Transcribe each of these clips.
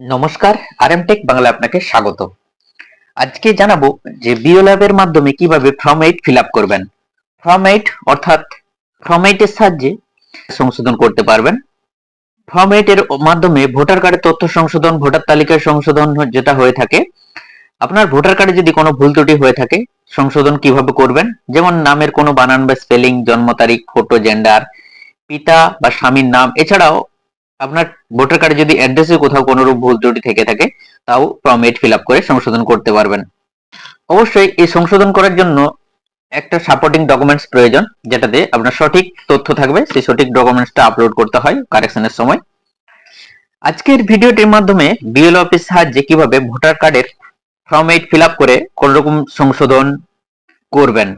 নমস্কার আর M take Bangla আপনাকে স্বাগত। আজকে জানাব যে বিও ল্যাবের মাধ্যমে কীভাবে ফর্ম এইট ফিল আপ করবেন। ফর্ম এইট অর্থাৎ ফর্ম এইটের সাহায্যে সংশোধন করতে পারবেন। ফর্ম এইট এর মাধ্যমে ভোটার কার্ডের তথ্য সংশোধন, ভোটার তালিকায় সংশোধন যেটা হয়ে থাকে, আপনার ভোটার কার্ডে যদি কোনো ভুল ত্রুটি হয়ে থাকে, সংশোধন কীভাবে করবেন? যেমন নামের কোনো বানান বা স্পেলিং, জন্ম তারিখ, ফটো জেন্ডার পিতা বা স্বামীর নাম, এছাড়াও আপনার ভোটার কার্ডে যদি অ্যাড্রেসে কোথাও কোনো রূপ ভুল ত্রুটি থেকে থাকে, তাও ফর্ম এইট ফিল আপ করে সংশোধন করতে পারবেন। অবশ্যই এই সংশোধন করার জন্য একটা সাপোর্টিং ডকুমেন্টস প্রয়োজন, যেটাতে আপনার সঠিক তথ্য থাকবে। সেই সঠিক ডকুমেন্টসটা আপলোড করতে হয় কারেকশনের সময়। আজকের ভিডিওটির মাধ্যমে বিএল অফিস সাহায্যে কীভাবে ভোটার কার্ডের ফর্ম এইট ফিল আপ করে কোন রকম সংশোধন করবেন।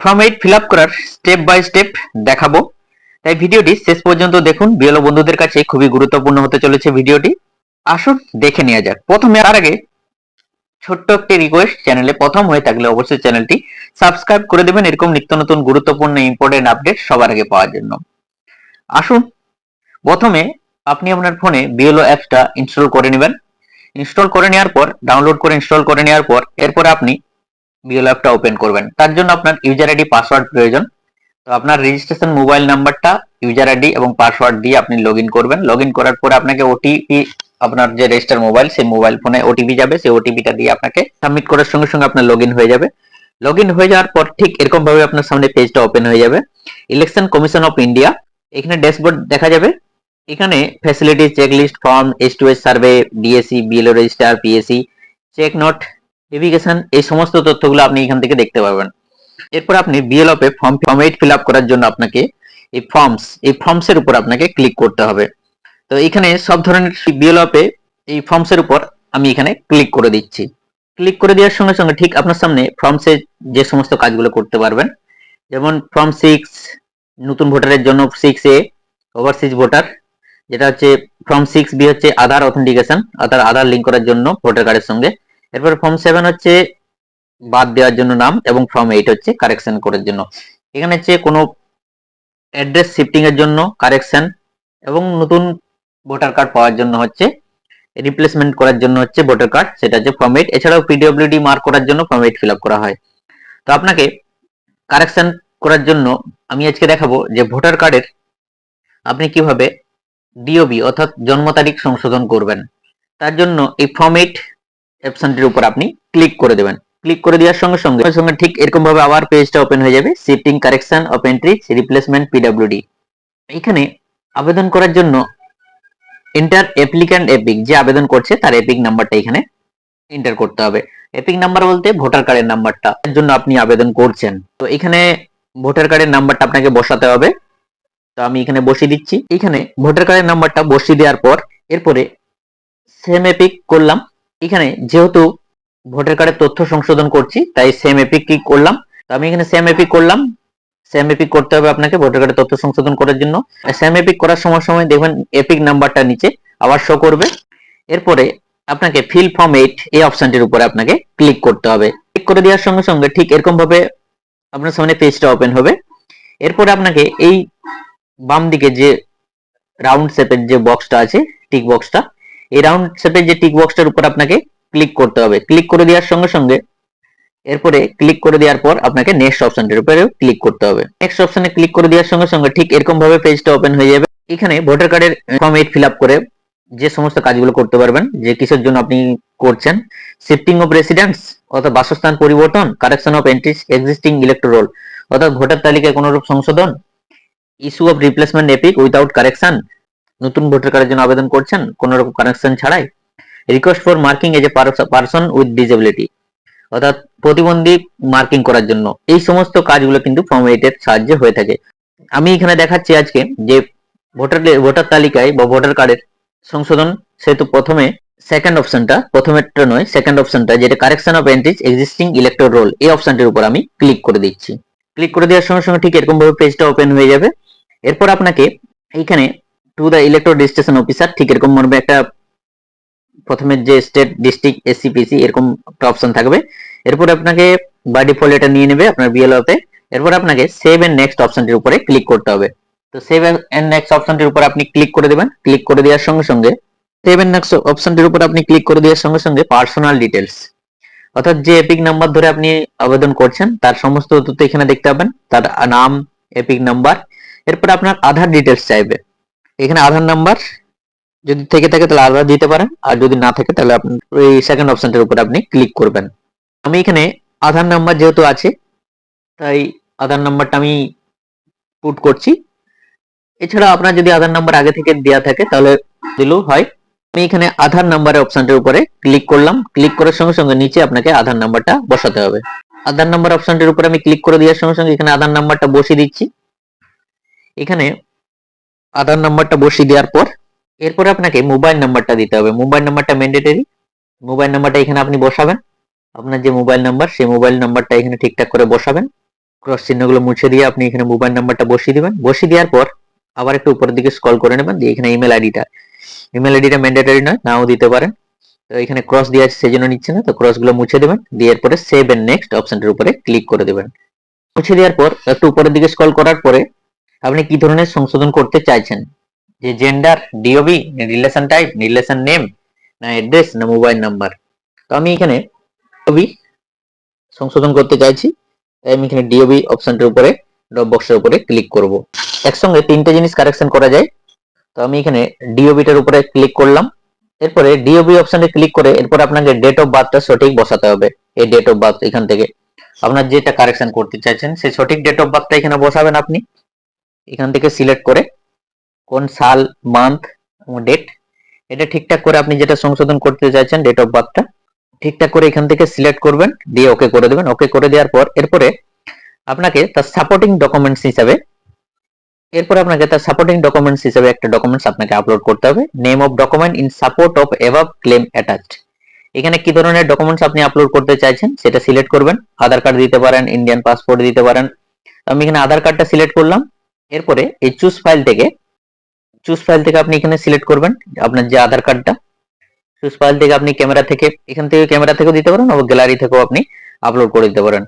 ফর্ম এইট ফিল আপ করার স্টেপ বাই স্টেপ দেখাবো। তাই ভিডিওটি শেষ পর্যন্ত দেখুন। বিএলও বন্ধুদের কাছে খুবই গুরুত্বপূর্ণ হতে চলেছে ভিডিওটি। আসুন, দেখে নেওয়া যাক। প্রথমে তার আগে ছোট্ট একটি রিকোয়েস্ট চ্যানেলে প্রথম হয়ে থাকলে অবশ্যই চ্যানেলটি সাবস্ক্রাইব করে দেবেন। এরকম নিত্য নতুন গুরুত্বপূর্ণ ইম্পর্টেন্ট আপডেট সবার আগে পাওয়ার জন্য। আসুন, প্রথমে আপনি আপনার ফোনে বিএলও অ্যাপসটা ইনস্টল করে নেবেন। ইনস্টল করে নেওয়ার পর ডাউনলোড করে ইনস্টল করে নেওয়ার পর, এরপর আপনি বিএলও অ্যাপটা ওপেন করবেন। তার জন্য আপনার ইউজার আইডি পাসওয়ার্ড প্রয়োজন। আপনার রেজিস্ট্রেশন মোবাইল নাম্বারটা ইউজার আইডি এবং পাসওয়ার্ড দিয়ে আপনি লগ করবেন। লগ করার পরে আপনাকে ওটিপি আপনার যে রেজিস্টার মোবাইল সেই মোবাইল ফোনে ওটিপি যাবে। সেই ওটিপিটা দিয়ে আপনাকে সাবমিট করার সঙ্গে সঙ্গে আপনার লগ হয়ে যাবে। লগ হয়ে যাওয়ার পর ঠিক এরকম ভাবে আপনার সামনে পেজটা ওপেন হয়ে যাবে। ইলেকশন কমিশন অফ ইন্ডিয়া এখানে ড্যাশবোর্ড দেখা যাবে। এখানে facility check list form S two S survey DSC BLO register PSC check note navigation এই সমস্ত তথ্যগুলো আপনি এখান থেকে দেখতে পাবেন এরপর আপনি বিএলওপে form form eight fill up করার জন্য আপনাকে এই ফর্মস এই ফর্মস এর উপর আপনাকে ক্লিক করতে হবে। তো এখানে সব ধরনের বিএলওপে এই ফর্মস এর উপর আমি এখানে ক্লিক করে দিচ্ছি। ক্লিক করে দেওয়ার সঙ্গে সঙ্গে ঠিক আপনার সামনে ফর্মসে যে সমস্ত কাজগুলো করতে পারবেন, যেমন ফর্ম সিক্স নতুন ভোটারের জন্য সিক্স এ ওভারসিজ ভোটার যেটা হচ্ছে ফর্ম সিক্স বি হচ্ছে আধার অথেন্টিকেশন আধার আধার লিঙ্ক করার জন্য ভোটার কার্ডের সঙ্গে। এরপর ফর্ম সেভেন হচ্ছে বাদ দেওয়ার জন্য নাম এবং ফর্ম এইট হচ্ছে কারেকশন করার জন্য। এখানে হচ্ছে কোনো অ্যাড্রেস শিফটিং এর জন্য কারেকশন এবং নতুন ভোটার কার্ড পাওয়ার জন্য হচ্ছে রিপ্লেসমেন্ট করার জন্য হচ্ছে ভোটার কার্ড সেটা হচ্ছে ফর্ম এইট এছাড়াও পিডব্লিউডি মার্ক করার জন্য ফর্ম এইট ফিল করা হয়। তো আপনাকে কারেকশন করার জন্য আমি আজকে দেখাবো যে ভোটার কার্ডের আপনি কীভাবে ডিওবি অর্থাৎ জন্ম তারিখ সংশোধন করবেন। তার জন্য এই ফর্ম এইট অপশনটির উপর আপনি ক্লিক করে দেবেন। ক্লিক করে দেওয়ার সঙ্গে সঙ্গে সঙ্গে ঠিক এরকম ভাবে আবার পেজটা ওপেন হয়ে যাবে shifting correction of entries replacement PWD এখানে আবেদন করার জন্য এন্টার অ্যাপ্লিক্যান্ট এপিক যে আবেদন করছে তার এপিক নাম্বারটা এখানে এন্টার করতে হবে। এপিক নাম্বার বলতে ভোটার কার্ডের নাম্বারটা এর জন্য আপনি আবেদন করছেন। তো এখানে ভোটার কার্ডের নাম্বারটা আপনাকে বসাতে হবে। তো আমি এখানে বসিয়ে দিচ্ছি। এখানে ভোটার কার্ডের নাম্বারটা বসিয়ে দেওয়ার পর, এরপরে সেম এপিক করলাম। এখানে যেহেতু ভোটার কার্ডের তথ্য সংশোধন করছি, তাই সেম এপিক ক্লিক করলাম। আমি এখানে সেম এপিক করলাম। সেম এপিক করতে হবে আপনাকে ভোটার কার্ডের তথ্য সংশোধন করার জন্য। সেম এপিক করার সময় সময় দেখবেন এপিক নাম্বারটা নিচে, আবার শো করবে। এরপরে আপনাকে ফিল ফর্ম এইট এই অপশনটির উপরে আপনাকে ক্লিক করতে হবে। ক্লিক করে দেওয়ার সঙ্গে সঙ্গে ঠিক এরকম ভাবে আপনার সামনে পেজটা ওপেন হবে। এরপরে আপনাকে এই বাম দিকে যে রাউন্ড শেপের যে বক্সটা আছে টিক বক্সটা এই রাউন্ড শেপের যে টিক বক্সটার উপর আপনাকে ক্লিক করতে হবে। ক্লিক করে দেওয়ার সঙ্গে সঙ্গে এরপরে ক্লিক করে দেওয়ার পর আপনাকে নেক্সট অপশনটির উপরে ক্লিক করতে হবে। নেক্সট অপশনে ক্লিক করে দেওয়ার সঙ্গে সঙ্গে ঠিক এরকম ভাবে পেজটা ওপেন হয়ে যাবে। এখানে ভোটার কার্ডের ফর্ম এইট ফিল করে যে সমস্ত কাজগুলো করতে পারবেন, যে কিসের জন্য আপনি করছেন শিফটিং অফ রেসিডেন্স অর্থাৎ বাসস্থান পরিবর্তন correction of entries existing electoral অর্থাৎ ভোটার তালিকায় কোনো রূপ সংশোধন issue of replacement EPIC without correction নতুন ভোটার কার্ডের জন্য আবেদন করছেন কোনো রকম কানেকশন ছাড়াই request for marking as a person with disability অর্থাৎ প্রতিবন্ধী মার্কিং করার জন্য। এই সমস্ত কাজগুলো কিন্তু ফর্ম এইটের সাহায্যে হয়ে থাকে। আমি এখানে দেখাচ্ছি আজকে যে ভোটার ভোটার তালিকায় বা ভোটার কার্ডের সংশোধন সেহেতু প্রথমে সেকেন্ড অপশনটা প্রথমেরটা নয় সেকেন্ড অপশনটা যেটা correction of entries existing electoral roll এই অপশনটির উপর আমি ক্লিক করে দিচ্ছি। ক্লিক করে দেওয়ার সঙ্গে সঙ্গে ঠিক এরকম ভাবে পেজটা ওপেন হয়ে যাবে। এরপর আপনাকে এইখানে to the electoral registration officer ঠিক এরকম মনে একটা প্রথমে যে স্টেট ডিস্ট্রিক্ট এসসিপিসি এরকম একটা অপশন থাকবে। এরপর আপনাকে বাই ডিফল্ট এটা নিয়ে নেবে আপনার বিএলও তে। এরপর আপনাকে সেভ এন্ড নেক্সট অপশনটির উপরে ক্লিক করতে হবে। তো সেভ এন্ড নেক্সট অপশনটির উপর আপনি ক্লিক করে দেবেন। ক্লিক করে দেওয়ার সঙ্গে সঙ্গে সেভেন নেক্সট অপশনটির উপর আপনি ক্লিক করে দেওয়ার সঙ্গে সঙ্গে পার্সোনাল ডিটেলস অর্থাৎ যে এপিক নাম্বার ধরে আপনি আবেদন করছেন, তার সমস্ত তথ্য এখানে দেখতে পাবেন। তার নাম এপিক নাম্বার এরপর আপনার আধার ডিটেলস চাইবে। এখানে আধার নাম্বার যদি থেকে থাকে তাহলে আধার দিতে পারেন, আর যদি না থাকে তাহলে আপনি এই সেকেন্ড অপশনটির উপর আপনি ক্লিক করবেন। আমি এখানে আধার নাম্বার যেহেতু আছে, তাই আধার নাম্বারটা আমি পুট করছি। এছাড়া আপনার যদি আধার নাম্বার আগে থেকে দেওয়া থাকে তাহলে দিলেও হয়। আমি এখানে আধার নাম্বারের অপশনটির উপরে ক্লিক করলাম। ক্লিক করার সঙ্গে সঙ্গে নিচে আপনাকে আধার নাম্বারটা বসাতে হবে। আধার নাম্বার অপশনটির উপরে আমি ক্লিক করে দেওয়ার সঙ্গে সঙ্গে এখানে আধার নাম্বারটা বসিয়ে দিচ্ছি। এখানে আধার নাম্বারটা বসিয়ে দেওয়ার পর এরপরে আপনাকে মোবাইল নাম্বারটা দিতে হবে। মোবাইল নাম্বারটা ম্যান্ডেটরি মোবাইল নাম্বারটা এখানে আপনি বসাবেন। আপনার যে মোবাইল নাম্বার সেই মোবাইল নাম্বারটা এখানে ঠিকঠাক করে বসাবেন। ক্রস চিহ্নগুলো মুছে দিয়ে আপনি এখানে মোবাইল নাম্বারটা বসিয়ে দিবেন। বসিয়ে দেওয়ার পর আবার একটু উপরের দিকে স্কল করে নেবেন। দিয়ে এখানে ইমেল আইডিটা ইমেল আইডিটা ম্যান্ডেটরি নয়, নাও দিতে পারেন। তো এখানে ক্রস দিয়ে আছে সেজন্য নিচ্ছে না। তো ক্রসগুলো মুছে দেবেন। দিয়ে এরপরে সেভ এন্ড নেক্সট অপশনটির উপরে ক্লিক করে দেবেন। মুছে দেওয়ার পর একটু উপরের দিকে স্কল করার পরে আপনি কি ধরনের সংশোধন করতে চাইছেন? যে gender DOB relation type relation name না অ্যাড্রেস না মোবাইল নাম্বার তো আমি এখানে ডিওবি সংশোধন করতে চাইছি। তাই আমি এখানে ডিওবি অপশনটির উপরে ড্রপ বক্সের উপরে ক্লিক করব। একসঙ্গে তিনটে জিনিস কারেকশন করা যায়। তো আমি এখানে ডিওবিটার উপরে ক্লিক করলাম। এরপরে ডিওবি অপশনে ক্লিক করে এরপর আপনাকে ডেট অফ বার্থটা সঠিক বসাতে হবে। এই ডেট অফ বার্থ এখান থেকে। আপনার যেটা কারেকশন করতে চাইছেন, সেই সঠিক ডেট অফ বার্থটা এখানে বসাবেন আপনি। এখান থেকে সিলেক্ট করে কোন সাল মান্থ ডেট এটা ঠিকঠাক করে আপনি যেটা সংশোধন করতে চাইছেন ডেট অফ বার্থটা ঠিকঠাক করে এখান থেকে সিলেক্ট করবেন, দিয়ে ওকে করে দেবেন। ওকে করে দেওয়ার পর, এরপরে আপনাকে তার সাপোর্টিং ডকুমেন্টস হিসাবে, এরপর আপনাকে তার সাপোর্টিং ডকুমেন্টস হিসেবে একটা ডকুমেন্টস আপনাকে আপলোড করতে হবে। Name of document in support of above claim attached এখানে কি ধরনের ডকুমেন্টস আপনি আপলোড করতে চাইছেন, সেটা সিলেক্ট করবেন। আধার কার্ড দিতে পারেন ইন্ডিয়ান পাসপোর্ট দিতে পারেন। আমি এখানে আধার কার্ডটা সিলেক্ট করলাম। এরপরে এই চুজ ফাইল থেকে চুজ ফাইল থেকে আপনি এখানে সিলেক্ট করবেন, আপনার যে আধার কার্ডটা চুজ ফাইল থেকে আপনি ক্যামেরা থেকে, এখান থেকে ক্যামেরা থেকেও দিতে পারেন অথবা গ্যালারি থেকেও আপনি আপলোড করে দিতে পারেন।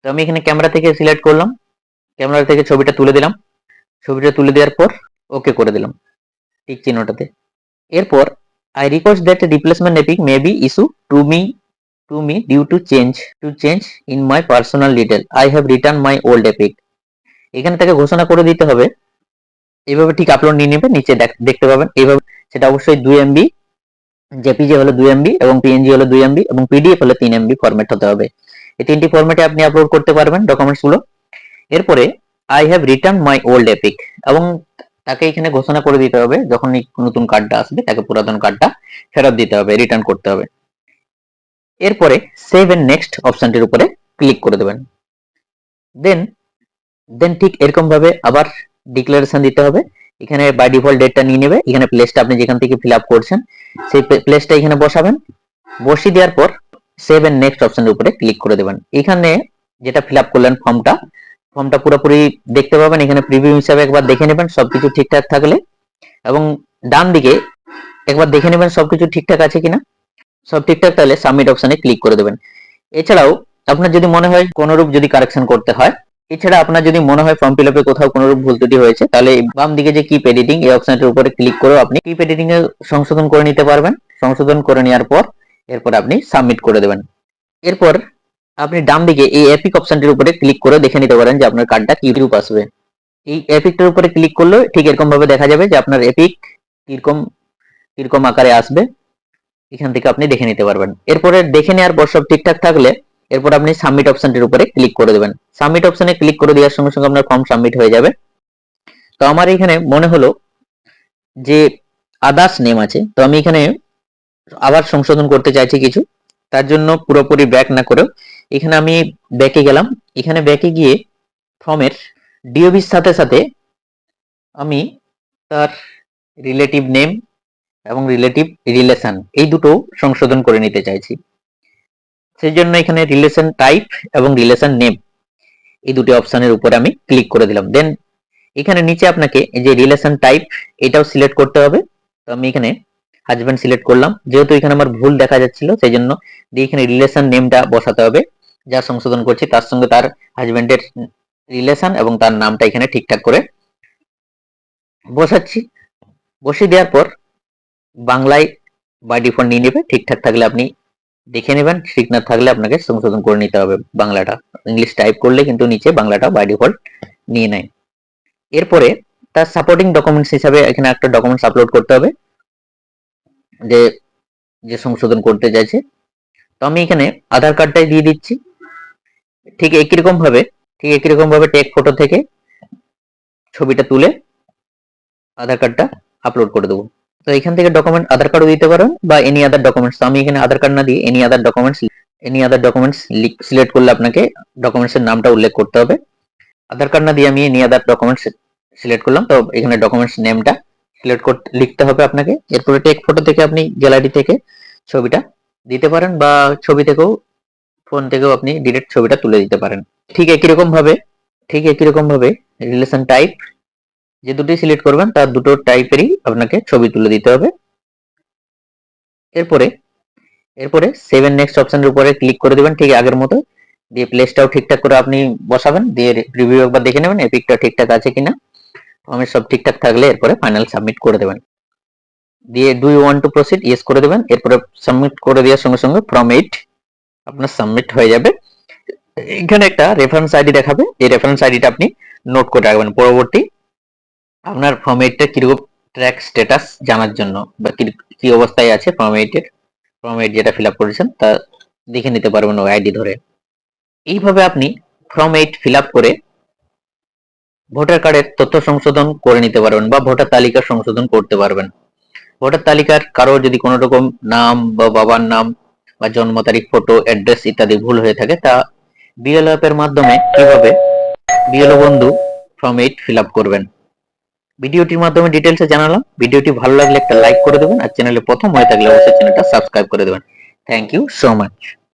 তো আমি এখানে ক্যামেরা থেকে সিলেক্ট করলাম ক্যামেরা থেকে ছবিটা তুলে দিলাম। ছবিটা তুলে দেওয়ার পর ওকে করে দিলাম, ঠিক চিহ্নটাতে। এরপর I request that replacement EPIC may be issue to me to me due to change to change in my personal detail I have return my old EPIC এখানে তাকে ঘোষণা করে দিতে হবে এইভাবে ঠিক আপলোড নিয়ে নেবে নিচে দেখ- দেখতে পাবেন। এইভাবে সেটা অবশ্যই দুই এমবি জেপিজি হলো দুই এমবি এবং পিএনজি হলো দুই এমবি এবং পিডিএফ হলো তিন এমবি ফরম্যাট হতে হবে। এই তিনটি ফরম্যাটে আপনি আপলোড করতে পারবেন ডকুমেন্টসগুলো। এরপরে I have return my old EPIC এবং তাকে এখানে ঘোষণা করে দিতে হবে যখন নতুন কার্ডটা আসবে, তাকে পুরাতন কার্ডটা ফেরত দিতে হবে রিটার্ন করতে হবে। এরপরে সেভ এন্ড নেক্সট অপশনটির উপরে ক্লিক করে দেবেন। দেন দেন ঠিক এরকম ভাবে আবার ডিক্লারেশন দিতে হবে। এখানে বাই ডিফল্ট ডেটটা নিয়ে নেবে। এখানে প্লেসটা আপনি যেখান থেকে ফিল আপ করছেন, সেই প্লেসটা এখানে বসাবেন। বসিয়ে দেওয়ার পর সেভ এন্ড নেক্সট অপশনের উপরে ক্লিক করে দেবেন। এখানে যেটা ফিল আপ করলেন ফর্মটা ফর্মটা পুরোপুরি দেখতে পাবেন। এখানে প্রিভিউ হিসাবে একবার দেখে নেবেন, সবকিছু ঠিকঠাক থাকলে। এবং ডান দিকে একবার দেখে নেবেন সবকিছু ঠিকঠাক আছে কিনা। সব ঠিকঠাক তাহলে সাবমিট অপশনে ক্লিক করে দেবেন। এছাড়াও আপনার যদি মনে হয় কোনোরূপ যদি কারেকশন করতে হয় এছাড়া আপনার যদি মনে হয় ফর্ম ফিল আপে কোথাও কোনোরূপ ভুল ত্রুটি হয়েছে, তাহলে বাম দিকে যে কিপ এডিটিং এই অপশনটির উপরে ক্লিক করেও আপনি কিপ এডিটিং এ সংশোধন করে নিতে পারবেন। সংশোধন করে নেওয়ার পর এরপর আপনি সাবমিট করে দেবেন। এরপর আপনি ডান দিকে এই এপিক অপশনটির উপরে ক্লিক করে দেখে নিতে পারেন যে আপনার কার্ডটা কি রূপ আসবে। এই এপিকটার উপরে ক্লিক করলে ঠিক এরকম ভাবে দেখা যাবে যে আপনার এপিক কীরকম কীরকম আকারে আসবে। এখান থেকে আপনি দেখে নিতে পারবেন। এরপরে দেখে নেওয়ার পর সব ঠিকঠাক থাকলে এরপর আপনি সাবমিট অপশনটির উপরে ক্লিক করে দেবেন। সাবমিট অপশনে ক্লিক করে দেওয়ার সঙ্গে সঙ্গে আপনার ফর্ম সাবমিট হয়ে যাবে। তো আমার এখানে মনে হলো যে আদার্স নেম আছে, তো আমি এখানে আবার সংশোধন করতে চাইছি কিছু। তার জন্য পুরোপুরি ব্যাক না করেও এখানে আমি ব্যাকে গেলাম। এখানে ব্যাকে গিয়ে ফর্মের ডিওবির সাথে সাথে আমি তার রিলেটিভ নেম এবং রিলেটিভ রিলেশন এই দুটো সংশোধন করে নিতে চাইছি। সেই জন্য এখানে রিলেশন টাইপ এবং রিলেশন নেম এই দুটি অপশনের উপরে আমি ক্লিক করে দিলাম। দেন এখানে নিচে আপনাকে এই যে রিলেশন টাইপ এটাও সিলেক্ট করতে হবে। তো আমি এখানে হাজব্যান্ড সিলেক্ট করলাম। যেহেতু এখানে আমার ভুল দেখা যাচ্ছিল সেই জন্য দিয়ে এখানে রিলেশন নেমটা বসাতে হবে। যা সংশোধন করছি, তার সঙ্গে তার হাজব্যান্ডের রিলেশন এবং তার নামটা এখানে ঠিকঠাক করে বসাচ্ছি। বসিয়ে দেওয়ার পর বাংলায় বাই ডিফল্ট নিয়ে নেবে। ঠিকঠাক থাকলে আপনি দেখে নেবেন, ঠিক না থাকলে আপনাকে সংশোধন করে নিতে হবে বাংলাটা। ইংলিশ টাইপ করলে কিন্তু নিচে বাংলাটা বাই ডিফল্ট নিয়ে নেয়। এরপরে তার সাপোর্টিং ডকুমেন্টস হিসাবে এখানে একটা ডকুমেন্টস আপলোড করতে হবে, যে যে সংশোধন করতে চাইছে। তো আমি এখানে আধার কার্ডটাই দিয়ে দিচ্ছি। ঠিক একই রকম ভাবে, ঠিক একই রকম ভাবে টেক ফটো থেকে ছবিটা তুলে আধার কার্ডটা আপলোড করে দেবো। তো এখান থেকে ডকুমেন্ট আধার কার্ডও দিতে পারেন বা এনি আদার ডকুমেন্টস আমি এখানে আধার কার্ড না দিয়ে any other documents any other documents select করলে আপনাকে ডকুমেন্টসের নামটা উল্লেখ করতে হবে। আধার কার্ড না দিয়ে আমি এনি আদার ডকুমেন্টস সিলেক্ট করলাম, তো এখানে ডকুমেন্টস নেমটা সিলেক্ট করতে লিখতে হবে আপনাকে। এরপরে টেক ফটো থেকে আপনি গ্যালারি থেকে ছবিটা দিতে পারেন বা ছবি থেকেও ফোন থেকেও আপনি ডিরেক্ট ছবিটা তুলে দিতে পারেন। ঠিক একই রকম ভাবে ঠিক একই রকম ভাবে রিলেশন টাইপ যে দুটি সিলেক্ট করবেন, তার দুটো টাইপেরই আপনাকে ছবি তুলে দিতে হবে। এরপরে এরপরে সেভেন নেক্সট অপশনের উপরে ক্লিক করে দেবেন, ঠিক আগের মতো। দিয়ে প্লেসটাও ঠিকঠাক করে আপনি বসাবেন, দিয়ে রিভিউ একবার দেখে নেবেন এপিকটা ঠিকঠাক আছে কিনা। ফর্মের সব ঠিকঠাক থাকলে এরপরে ফাইনাল সাবমিট করে দেবেন। দিয়ে do you want to proceed yes করে দেবেন। এরপরে সাবমিট করে দেওয়ার সঙ্গে সঙ্গে ফর্ম এইট আপনার সাবমিট হয়ে যাবে। এখানে একটা রেফারেন্স আইডি দেখাবে। এই রেফারেন্স আইডিটা আপনি নোট করে রাখবেন। পরবর্তী আপনার ফর্ম এইটটা কীরকম ট্র্যাক স্ট্যাটাস জানার জন্য? বা কি- অবস্থায় আছে ফর্ম এইটের ফর্ম এইট যেটা ফিল আপ করেছেন, তা দেখে নিতে পারবেন ওই আইডি ধরে। এইভাবে আপনি ফর্ম এইট ফিল আপ করে ভোটার কার্ডের তথ্য সংশোধন করে নিতে পারবেন বা ভোটার তালিকা সংশোধন করতে পারবেন। ভোটার তালিকার কারও যদি কোনো রকম নাম বা বাবার নাম বা জন্ম তারিখ ফটো অ্যাড্রেস ইত্যাদি ভুল হয়ে থাকে, তা বিএলও অ্যাপের মাধ্যমে কীভাবে বিএলও বন্ধু ফর্ম এইট ফিল আপ করবেন? ভিডিওটির মাধ্যমে ডিটেলসে জানালাম। ভিডিওটি ভালো লাগলে একটা লাইক করে দেবেন, আর চ্যানেলে প্রথম হয়ে থাকলে অবশ্যই চ্যানেলটা সাবস্ক্রাইব করে দেবেন। Thank you so much